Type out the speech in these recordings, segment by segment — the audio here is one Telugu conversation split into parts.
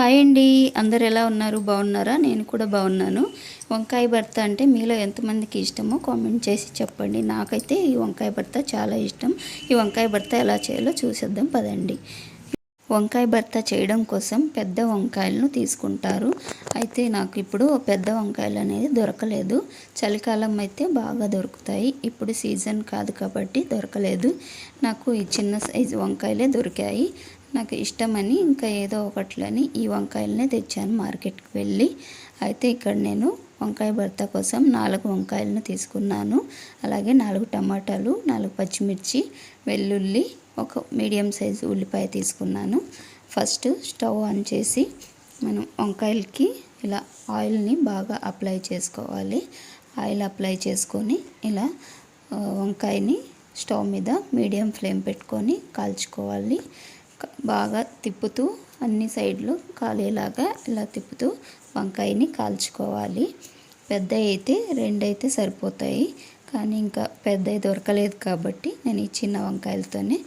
హాయ్ అండి. అందరు ఎలా ఉన్నారు? బాగున్నారా? నేను కూడా బాగున్నాను. వంకాయ భర్త అంటే మీలో ఎంతమందికి ఇష్టమో కామెంట్ చేసి చెప్పండి. నాకైతే ఈ వంకాయ భర్త చాలా ఇష్టం. ఈ వంకాయ భర్త ఎలా చేయాలో చూసేద్దాం పదండి. వంకాయ భర్త చేయడం కోసం పెద్ద వంకాయలను తీసుకుంటారు. అయితే నాకు ఇప్పుడు పెద్ద వంకాయలు అనేది దొరకలేదు. చలికాలం అయితే బాగా దొరుకుతాయి. ఇప్పుడు సీజన్ కాదు కాబట్టి దొరకలేదు. నాకు ఈ చిన్న సైజు వంకాయలే దొరికాయి. నాకు ఇష్టమని ఇంకా ఏదో ఒకట్లని ఈ వంకాయలనే తెచ్చాను మార్కెట్కి వెళ్ళి. అయితే ఇక్కడ నేను వంకాయ భర్త కోసం నాలుగు వంకాయలను తీసుకున్నాను. అలాగే నాలుగు టమాటాలు నాలుగు పచ్చిమిర్చి వెల్లుల్లి ఒక మీడియం సైజు ఉల్లిపాయ తీసుకున్నాను. ఫస్ట్ స్టవ్ ఆన్ చేసి మనం వంకాయలకి ఇలా ఆయిల్ని బాగా అప్లై చేసుకోవాలి. ఆయిల్ అప్లై చేసుకొని ఇలా వంకాయని స్టవ్ మీద మీడియం ఫ్లేమ్ పెట్టుకొని కాల్చుకోవాలి. బాగా తిప్పుతూ అన్ని సైడ్లు కాలేలాగా ఇలా తిప్పుతూ వంకాయని కాల్చుకోవాలి. పెద్ద అయితే రెండైతే సరిపోతాయి. కానీ ఇంకా పెద్ద దొరకలేదు కాబట్టి నేను ఈ చిన్న వంకాయలతోనే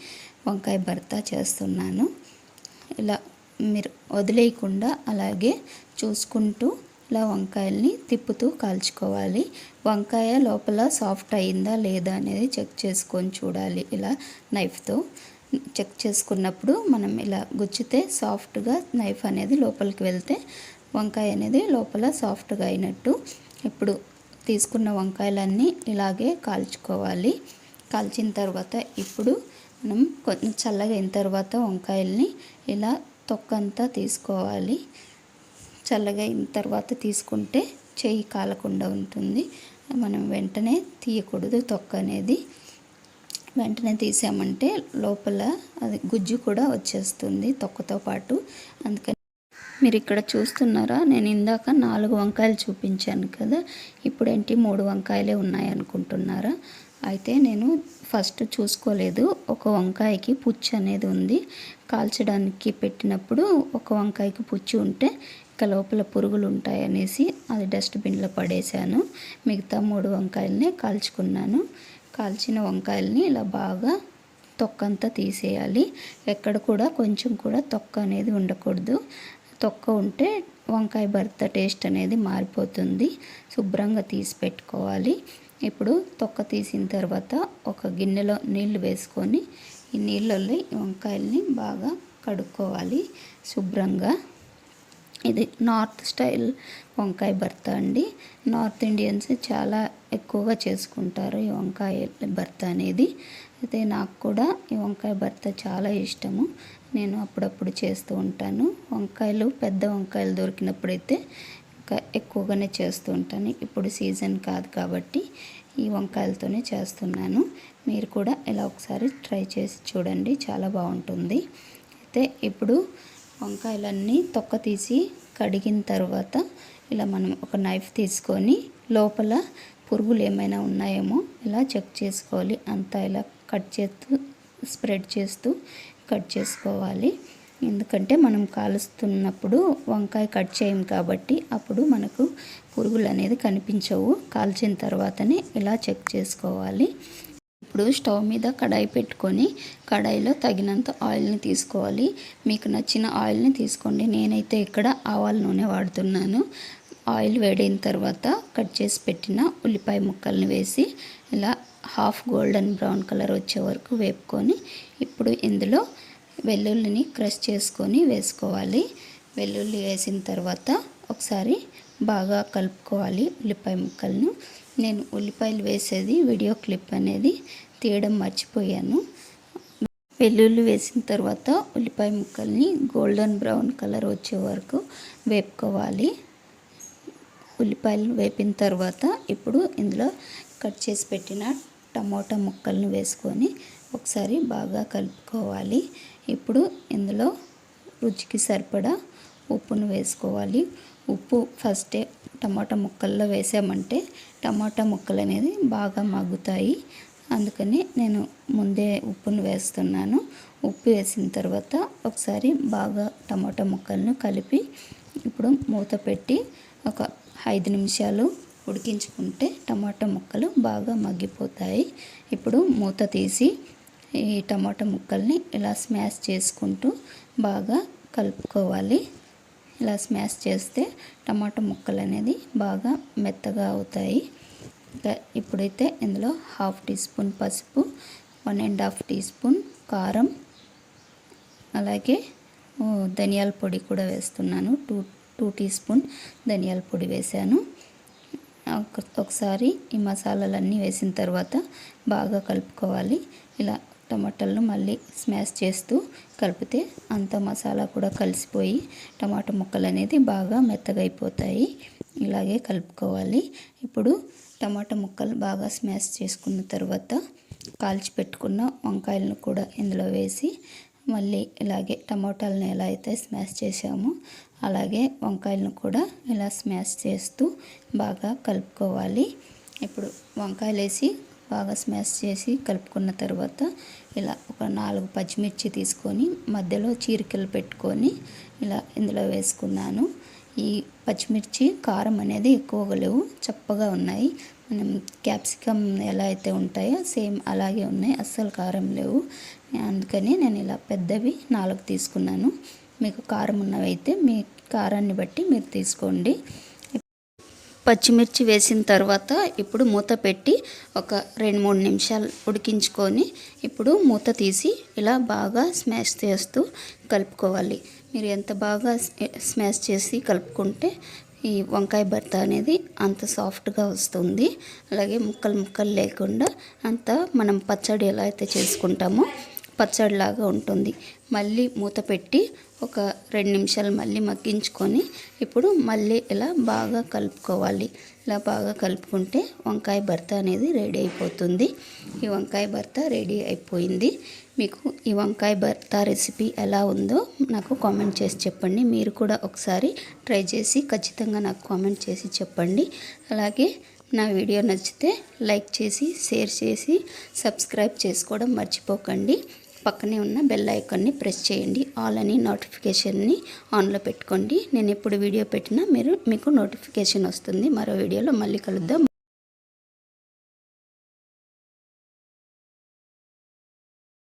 వంకాయ భర్త చేస్తున్నాను. ఇలా మీరు వదిలేయకుండా అలాగే చూసుకుంటూ ఇలా వంకాయల్ని తిప్పుతూ కాల్చుకోవాలి. వంకాయ లోపల సాఫ్ట్ అయిందా లేదా అనేది చెక్ చేసుకొని చూడాలి. ఇలా నైఫ్తో. చెక్ చేసుకున్నప్పుడు మనం ఇలా గుచ్చితే సాఫ్ట్గా నైఫ్ అనేది లోపలికి వెళ్తే వంకాయ అనేది లోపల సాఫ్ట్గా అయినట్టు. ఇప్పుడు తీసుకున్న వంకాయలన్నీ ఇలాగే కాల్చుకోవాలి. కాల్చిన తర్వాత ఇప్పుడు మనం కొంచెం చల్లగా అయిన తర్వాత వంకాయల్ని ఇలా తొక్కంతా తీసుకోవాలి. చల్లగా అయిన తర్వాత తీసుకుంటే చేయి కాలకుండా ఉంటుంది. మనం వెంటనే తీయకూడదు తొక్క అనేది. వెంటనే తీసామంటే లోపల అది గుజ్జు కూడా వచ్చేస్తుంది తొక్కతో పాటు. అందుకని మీరు ఇక్కడ చూస్తున్నారా? నేను ఇందాక నాలుగు వంకాయలు చూపించాను కదా. ఇప్పుడేంటి? మూడు వంకాయలే ఉన్నాయి అనుకుంటున్నారా? అయితే నేను ఫస్ట్ చూసుకోలేదు. ఒక వంకాయకి పుచ్చు అనేది ఉంది. కాల్చడానికి పెట్టినప్పుడు ఒక వంకాయకి పుచ్చు ఉంటే ఇక లోపల పురుగులు ఉంటాయనేసి అది డస్ట్బిన్లో పడేశాను. మిగతా మూడు వంకాయలనే కాల్చుకున్నాను. కాల్చిన వంకాయల్ని ఇలా బాగా తొక్కంతా తీసేయాలి. ఎక్కడ కూడా కొంచెం కూడా తొక్క అనేది ఉండకూడదు. తొక్క ఉంటే వంకాయ భర్త టేస్ట్ అనేది మారిపోతుంది. శుభ్రంగా తీసి పెట్టుకోవాలి. ఇప్పుడు తొక్క తీసిన తర్వాత ఒక గిన్నెలో నీళ్ళు వేసుకొని ఈ నీళ్ళల్లో వంకాయల్ని బాగా కడుక్కోవాలి శుభ్రంగా. ఇది నార్త్ స్టైల్ వంకాయ భర్త అండి. నార్త్ ఇండియన్స్ చాలా ఎక్కువగా చేసుకుంటారు ఈ వంకాయ భర్త అనేది. అయితే నాకు కూడా ఈ వంకాయ భర్త చాలా ఇష్టము. నేను అప్పుడప్పుడు చేస్తూ ఉంటాను. వంకాయలు పెద్ద వంకాయలు దొరికినప్పుడైతే ఇంకా ఎక్కువగానే చేస్తూ ఉంటాను. ఇప్పుడు సీజన్ కాదు కాబట్టి ఈ వంకాయలతోనే చేస్తున్నాను. మీరు కూడా ఇలా ఒకసారి ట్రై చేసి చూడండి. చాలా బాగుంటుంది. అయితే ఇప్పుడు వంకాయలన్నీ తొక్క తీసి కడిగిన తర్వాత ఇలా మనం ఒక నైఫ్ తీసుకొని లోపల పురుగులు ఏమైనా ఉన్నాయేమో ఇలా చెక్ చేసుకోవాలి. అంతా ఇలా కట్ చేస్తూ స్ప్రెడ్ చేస్తూ కట్ చేసుకోవాలి. ఎందుకంటే మనం కాలుస్తున్నప్పుడు వంకాయ కట్ చేయం కాబట్టి అప్పుడు మనకు పురుగులు అనేది కనిపించవు. కాల్చిన తర్వాతనే ఇలా చెక్ చేసుకోవాలి. ఇప్పుడు స్టవ్ మీద కడాయి పెట్టుకొని కడాయిలో తగినంత ఆయిల్ని తీసుకోవాలి. మీకు నచ్చిన ఆయిల్ని తీసుకోండి. నేనైతే ఇక్కడ ఆవాల నూనె వాడుతున్నాను. ఆయిల్ వేడైన తర్వాత కట్ చేసి పెట్టిన ఉల్లిపాయ ముక్కల్ని వేసి ఇలా హాఫ్ గోల్డెన్ బ్రౌన్ కలర్ వచ్చే వరకు వేపుకొని ఇప్పుడు ఇందులో వెల్లుల్లిని క్రష్ చేసుకొని వేసుకోవాలి. వెల్లుల్లి వేసిన తర్వాత ఒకసారి బాగా కలుపుకోవాలి ఉల్లిపాయ ముక్కలను. నేను ఉల్లిపాయలు వేసేది వీడియో క్లిప్ అనేది తీయడం మర్చిపోయాను. వెల్లుల్లి వేసిన తర్వాత ఉల్లిపాయ ముక్కల్ని గోల్డెన్ బ్రౌన్ కలర్ వచ్చే వరకు వేపుకోవాలి. ఉల్లిపాయలు వేపిన తర్వాత ఇప్పుడు ఇందులో కట్ చేసి పెట్టిన టమోటా ముక్కల్ని వేసుకొని ఒకసారి బాగా కలుపుకోవాలి. ఇప్పుడు ఇందులో రుచికి సరిపడా ఉప్పును వేసుకోవాలి. ఉప్పు ఫస్టే టమాటా ముక్కల్లో వేసామంటే టమాటా ముక్కలు అనేది బాగా మగ్గుతాయి. అందుకని నేను ముందే ఉప్పును వేస్తున్నాను. ఉప్పు వేసిన తర్వాత ఒకసారి బాగా టమాటా ముక్కలను కలిపి ఇప్పుడు మూత పెట్టి ఒక ఐదు నిమిషాలు ఉడికించుకుంటే టమాటా ముక్కలు బాగా మగ్గిపోతాయి. ఇప్పుడు మూత తీసి ఈ టమాటా ముక్కల్ని ఇలా స్మాష్ చేసుకుంటూ బాగా కలుపుకోవాలి. ఇలా స్మాష్ చేస్తే టమాటా ముక్కలు అనేది బాగా మెత్తగా అవుతాయి. ఇంకా ఇప్పుడైతే ఇందులో హాఫ్ టీ స్పూన్ పసుపు one and half teaspoon కారం అలాగే ధనియాల పొడి కూడా వేస్తున్నాను. టూ టూ టీ స్పూన్ ధనియాల పొడి వేసాను ఒకసారి ఈ మసాలాలన్నీ వేసిన తర్వాత బాగా కలుపుకోవాలి. ఇలా టమాటాలను మళ్ళీ స్మాష్ చేస్తూ కలిపితే అంత మసాలా కూడా కలిసిపోయి టమాటా ముక్కలు అనేది బాగా మెత్తగా అయిపోతాయి. ఇలాగే కలుపుకోవాలి. ఇప్పుడు టమాటా ముక్కలు బాగా స్మాష్ చేసుకున్న తర్వాత కాల్చి పెట్టుకున్న వంకాయలను కూడా ఇందులో వేసి మళ్ళీ ఇలాగే టమాటాలను ఎలా అయితే స్మాష్ చేసామో అలాగే వంకాయలను కూడా ఇలా స్మాష్ చేస్తూ బాగా కలుపుకోవాలి. ఇప్పుడు వంకాయలు వేసి బాగా స్మాష్ చేసి కలుపుకున్న తర్వాత ఇలా ఒక నాలుగు పచ్చిమిర్చి తీసుకొని మధ్యలో చీరికలు పెట్టుకొని ఇలా ఇందులో వేసుకున్నాను. ఈ పచ్చిమిర్చి కారం అనేది ఎక్కువగా లేవు చప్పగా ఉన్నాయి. మనం క్యాప్సికమ్ ఎలా అయితే ఉంటాయో సేమ్ అలాగే ఉన్నాయి అస్సలు కారం లేవు. అందుకని నేను ఇలా పెద్దవి నాలుగు తీసుకున్నాను. మీకు కారం ఉన్నవి అయితే మీ కారాన్ని బట్టి మీరు తీసుకోండి. పచ్చిమిర్చి వేసిన తర్వాత ఇప్పుడు మూత పెట్టి ఒక రెండు మూడు నిమిషాలు ఉడికించుకొని ఇప్పుడు మూత తీసి ఇలా బాగా స్మాష్ చేస్తూ కలుపుకోవాలి. మీరు ఎంత బాగా స్మాష్ చేసి కలుపుకుంటే ఈ వంకాయ భర్త అనేది అంత సాఫ్ట్గా వస్తుంది. అలాగే ముక్కలు ముక్కలు లేకుండా అంత మనం పచ్చడి ఎలా అయితే చేసుకుంటామో పచ్చడిలాగా ఉంటుంది. మళ్ళీ మూత పెట్టి ఒక రెండు నిమిషాలు మళ్ళీ మగ్గించుకొని ఇప్పుడు మళ్ళీ ఇలా బాగా కలుపుకోవాలి. ఇలా బాగా కలుపుకుంటే వంకాయ భర్త అనేది రెడీ అయిపోతుంది. ఈ వంకాయ భర్త రెడీ అయిపోయింది. మీకు ఈ వంకాయ భర్త రెసిపీ ఎలా ఉందో నాకు కామెంట్ చేసి చెప్పండి. మీరు కూడా ఒకసారి ట్రై చేసి ఖచ్చితంగా నాకు కామెంట్ చేసి చెప్పండి. అలాగే నా వీడియో నచ్చితే లైక్ చేసి షేర్ చేసి సబ్స్క్రైబ్ చేసుకోవడం మర్చిపోకండి. పక్కనే ఉన్న బెల్ ఐకాన్ని ప్రెస్ చేయండి. ఆల్ అని నోటిఫికేషన్ని ఆన్లో పెట్టుకోండి. నేను ఎప్పుడు వీడియో పెట్టినా మీరు మీకు నోటిఫికేషన్ వస్తుంది. మరో వీడియోలో మళ్ళీ కలుద్దాం.